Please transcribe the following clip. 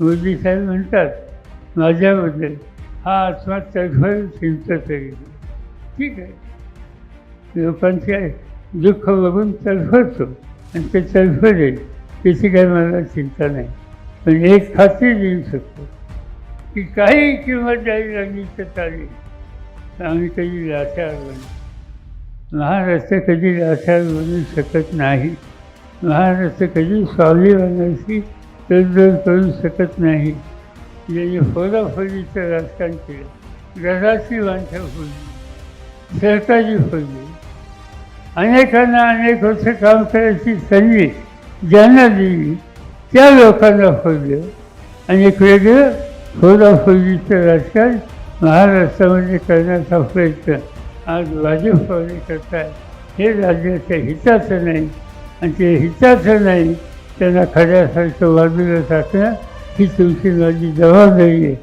मोदी साहेब म्हणतात माझ्याबद्दल हा आत्मा तडफड चिंतत ठीक आहे. लोकांचे दुःख बघून तडफडतो आणि ते तडफड आहे त्याची काही मला चिंता नाही. पण एक खात्री देऊ शकतो की काही किंमत द्यावी लागली तर. चालेल आम्ही कधी लाचार बनू. महाराष्ट्र कधी लाचार बनू शकत नाही. महाराष्ट्र कधी स्वाभिमानाशी तडजोड करू शकत नाही. ज्यांनी फोडाफोडीचं राजकारण केलं. घराची माणसं फोडली. सरकारची फोडली. अनेकांना अनेक वर्ष काम करायची संधी ज्यांना दिली त्या लोकांना फोडलं. आणि वेगळं फोडाफोडीचं राजकारण महाराष्ट्रामध्ये करण्याचा प्रयत्न आज भाजपवाले करतात. हे राज्याच्या हिताचं नाही आणि ते हिताचं नाही त्यांना खऱ्यासारखं बाजूला टाकणं ही तुमची माझी जबाबदारी आहे.